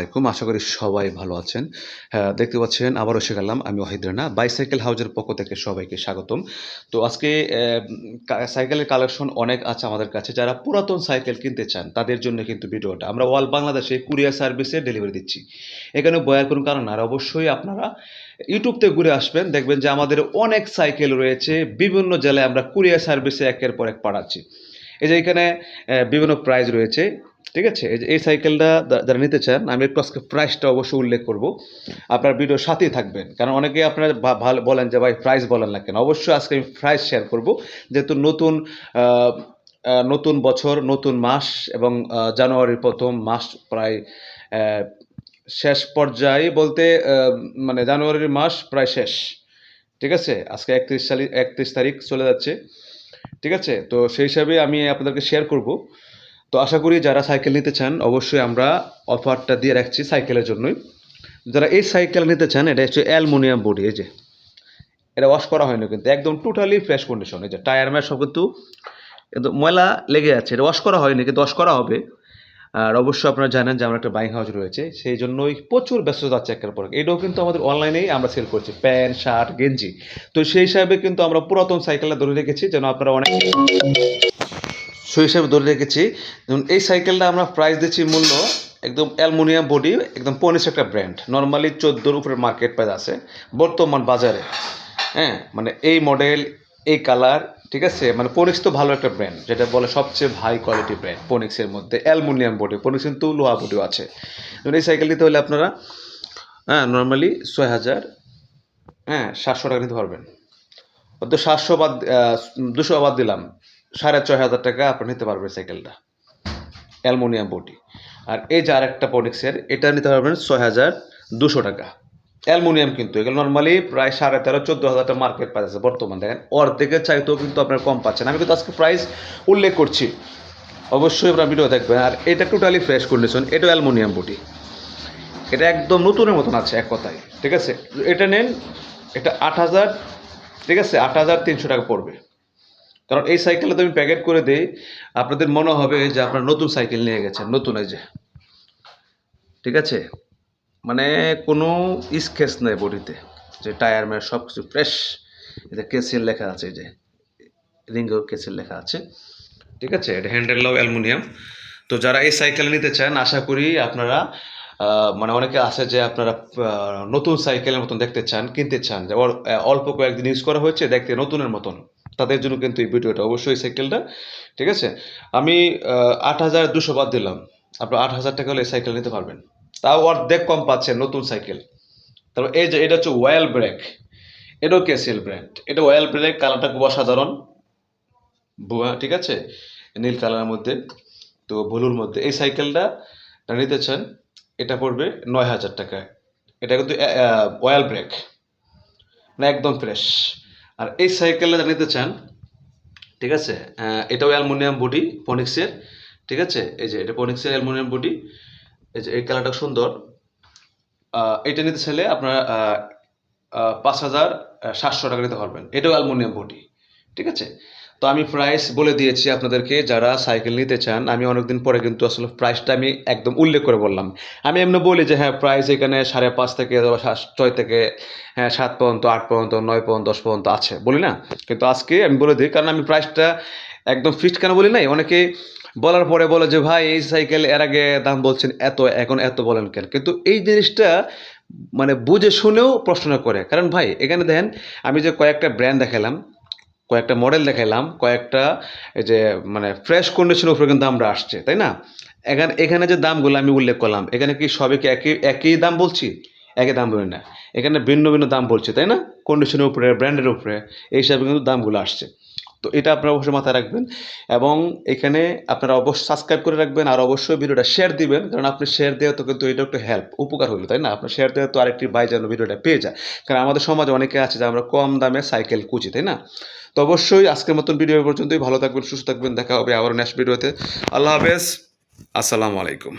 আলাইকুম। আশা করি সবাই ভালো আছেন। হ্যাঁ দেখতে পাচ্ছেন, আবারও এসে গেলাম আমি ওয়াহিদ রানা বাইসাইকেল হাউজের পক্ষ থেকে সবাইকে স্বাগতম। তো আজকে সাইকেলের কালেকশন অনেক আছে আমাদের কাছে। যারা পুরাতন সাইকেল কিনতে চান, তাদের জন্য কিন্তু ভিডিওটা। আমরা অল বাংলাদেশে কুরিয়ার সার্ভিসে ডেলিভারি দিচ্ছি। এখানে বয়ার কোনো কারণ আর অবশ্যই আপনারা ইউটিউব থেকে ঘুরে আসবেন, দেখবেন যে আমাদের অনেক সাইকেল রয়েছে। বিভিন্ন জেলায় আমরা কুরিয়ার সার্ভিসে একের পর এক পাঠাচ্ছি। এই যে এখানে বিভিন্ন প্রাইজ রয়েছে। ঠিক আছে? এই সাইকেলটা যারা নিতে চান, আমি একটু আজকে প্রাইসটা অবশ্যই উল্লেখ করব। আপনার ভিডিওর সাথেই থাকবেন। কারণ অনেকে আপনারা ভালো, বলেন যে, ভাই প্রাইস বলেন না কেন? অবশ্যই আজকে আমি প্রাইস শেয়ার করব। যেহেতু নতুন নতুন বছর, নতুন মাস এবং জানুয়ারির প্রথম মাস প্রায় শেষ পর্যায়ে বলতে মানে জানুয়ারির মাস প্রায় শেষ। ঠিক আছে? আজকে একত্রিশ সালি, একত্রিশ তারিখ চলে যাচ্ছে। ঠিক আছে? তো সেই হিসাবে আমি আপনাদেরকে শেয়ার করব। তো আশা করি যারা সাইকেল নিতে চান, অবশ্যই আমরা অফারটা দিয়ে রাখছি সাইকেলের জন্যই। যারা এই সাইকেল নিতে চান, এটা হচ্ছে অ্যালমোনিয়াম বডি, এই যে। এটা ওয়াশ করা হয়নি কিন্তু, একদম টোটালি ফ্রেশ কন্ডিশন এই যে টায়ার ম্যাট সব কিন্তু কিন্তু ময়লা লেগে আছে। এটা ওয়াশ করা হয়নি কিন্তু ওয়াশ করা হবে। আর অবশ্যই আপনারা জানেন যে আমার একটা বাইং হাউস রয়েছে, সেই জন্যই প্রচুর ব্যস্ততা আছে একের পর এটাও কিন্তু আমাদের অনলাইনেই আমরা সেল করছি, প্যান্ট, শার্ট, গেঞ্জি। তো সেই হিসাবে কিন্তু আমরা পুরাতন সাইকেলটা ধরে রেখেছি, যেন আপনারা অনেক সেই হিসাবে ধরে রেখেছি। যেমন এই সাইকেলটা আমরা প্রাইস দিচ্ছি মূল্য একদম অ্যালমোনিয়াম বডি একদম পনিশ একটা ব্র্যান্ড নর্মালি চোদ্দোর উপরে মার্কেট প্রাইস আছে, বর্তমান বাজারে। হ্যাঁ মানে এই মডেল এই কালার ঠিক আছে? মানে পনিক্স তো ভালো একটা ব্র্যান্ড যেটা বলে সবচেয়ে হাই কোয়ালিটি ব্র্যান্ড পনিক্সের মধ্যে অ্যালমোনিয়াম বডি পনিক্স কিন্তু লোহা বডিও আছে। এই সাইকেল নিতে হলে আপনারা হ্যাঁ নর্মালি ছয় হাজার হ্যাঁ সাতশো টাকা নিতে পারবেন। তো সাতশো বাদ দুশো বাদ দিলাম। সাড়ে ছয় হাজার টাকা আপনি নিতে পারবেন সাইকেলটা, অ্যালমোনিয়াম বডি আর এই যে আরেকটা পনিক্সের, এটা নিতে পারবেন ছয় হাজার দুশো টাকা। অ্যালমোনিয়াম কিন্তু, এগুলো নর্মালি প্রায় সাড়ে তেরো, চোদ্দ হাজার টাকা মার্কেট প্রাইস আছে বর্তমান। দেখেন, অর্ধেকের চাইতেও কিন্তু আপনার কম পাচ্ছেন। আমি কিন্তু আজকে প্রাইস উল্লেখ করছি। অবশ্যই আপনার ভিডিও দেখবেন। আর এটা টোটালি ফ্রেশ কন্ডিশন এটা অ্যালমোনিয়াম বডি এটা একদম নতুনের মতন আছে এক কথায়, ঠিক আছে? এটা নেন, এটা আট হাজার, ঠিক আছে? আট হাজার তিনশো টাকা পড়বে। কারণ এই সাইকেলটা তো আমি প্যাকেট করে দিই, আপনাদের মনে হবে যে আপনার নতুন সাইকেল নিয়ে গেছেন, নতুন এই যে। ঠিক আছে? মানে কোনো স্কেচ নেই বডিতে, যে টায়ার ম্যার সব কিছু ফ্রেশ এটা কেসিএল লেখা আছে, এই যে রিঙ্গো কেসিএল লেখা আছে। ঠিক আছে? এটা হ্যান্ডেলটাও অ্যালুমিনিয়াম। তো যারা এই সাইকেল নিতে চান, আশা করি আপনারা মানে অনেকে আছে যে আপনারা নতুন সাইকেলের মতন দেখতে চান, কিনতে চান। যে অল্প কয়েকদিন ইউজ করা হয়েছে, দেখতে নতুনের মতন। তাদের জন্য কিন্তু এই ভিডিওটা অবশ্যই সাইকেলটা ঠিক আছে? আমি আট হাজার দুশো বাদ দিলাম। আপনার আট হাজার টাকা হলে এই সাইকেল নিতে পারবেন। তাও অর্ধেক কম পাচ্ছেন নতুন সাইকেল তারপর এই যে, এটা হচ্ছে ওয়েল ব্রেক এটাও কেসিএল ব্র্যান্ড এটা ওয়েল ব্রেক কালারটা খুব অসাধারণ। বুয়া, ঠিক আছে? নীল কালারের মধ্যে, তো ব্লুর মধ্যে। এই সাইকেলটা নিতে চান, এটা পড়বে নয় হাজার টাকা এটা কিন্তু অয়েল ব্রেক না একদম ফ্রেশ আর এই সাইকেলটা নিতে চান, ঠিক আছে? এটাও অ্যালমোনিয়াম বডি পনিক্সের ঠিক আছে? এই যে এটা পনিক্সের অ্যালমোনিয়াম বডি, এই যে এই কালারটা সুন্দর। এটা নিতে চাইলে আপনার পাঁচ হাজার সাতশো টাকা নিতে পারবেন। এটাও অ্যালমোনিয়াম বডি, ঠিক আছে? তো আমি প্রাইস বলে দিয়েছি আপনাদেরকে, যারা সাইকেল নিতে চান, আমি অনেকদিন পরে কিন্তু আসলে প্রাইসটা আমি একদম উল্লেখ করে বললাম। আমি এমনি বলি যে হ্যাঁ প্রাইস এখানে সাড়ে পাঁচ থেকে ছয় থেকে হ্যাঁ সাত পর্যন্ত, আট পর্যন্ত, নয় পর্যন্ত, দশ পর্যন্ত আছে, বলি না? কিন্তু আজকে আমি বলে দিই, কারণ আমি প্রাইসটা একদম ফিক্সড কেন বলি নাই? অনেকে বলার পরে বলে যে, ভাই, এই সাইকেল এর আগে দাম বলছেন এত, এখন এত বলেন কেন? কিন্তু এই জিনিসটা মানে বুঝে শুনেও প্রশ্ন করে। কারণ ভাই, এখানে দেখেন, আমি যে কয়েকটা ব্র্যান্ড দেখালাম কয়েকটা মডেল দেখাইলাম, কয়েকটা যে মানে ফ্রেশ কন্ডিশনের উপরে কিন্তু আমরা আসছে, তাই না? এখানে এখানে যে দামগুলো আমি উল্লেখ করলাম, এখানে কি সবই কি একই একই দাম বলছি? একই দাম বলি না। এখানে ভিন্ন ভিন্ন দাম বলছে, তাই না? কন্ডিশনের উপরে ব্র্যান্ডের উপরে, এই হিসাবে কিন্তু দামগুলো আসছে। তো এটা আপনারা অবশ্যই মাথায় রাখবেন এবং এখানে আপনারা অবশ্যই সাবস্ক্রাইব করে রাখবেন আর অবশ্যই ভিডিওটা শেয়ার দিবেন, কারণ আপনি শেয়ার দেওয়া তো কিন্তু এটা একটু হেল্প উপকার হলো তাই না? আপনার শেয়ার দেওয়া তো আরেকটি বাই যেন ভিডিওটা পেয়ে যায় কারণ আমাদের সমাজে অনেকে আছে যে আমরা কম দামে সাইকেল কুচি তাই না? তো অবশ্যই আজকের মতন ভিডিও পর্যন্তই, ভালো থাকবেন, সুস্থ থাকবেন, দেখা হবে আবার নেক্সট ভিডিওতে আল্লাহ হাফেজ, আসসালামু আলাইকুম।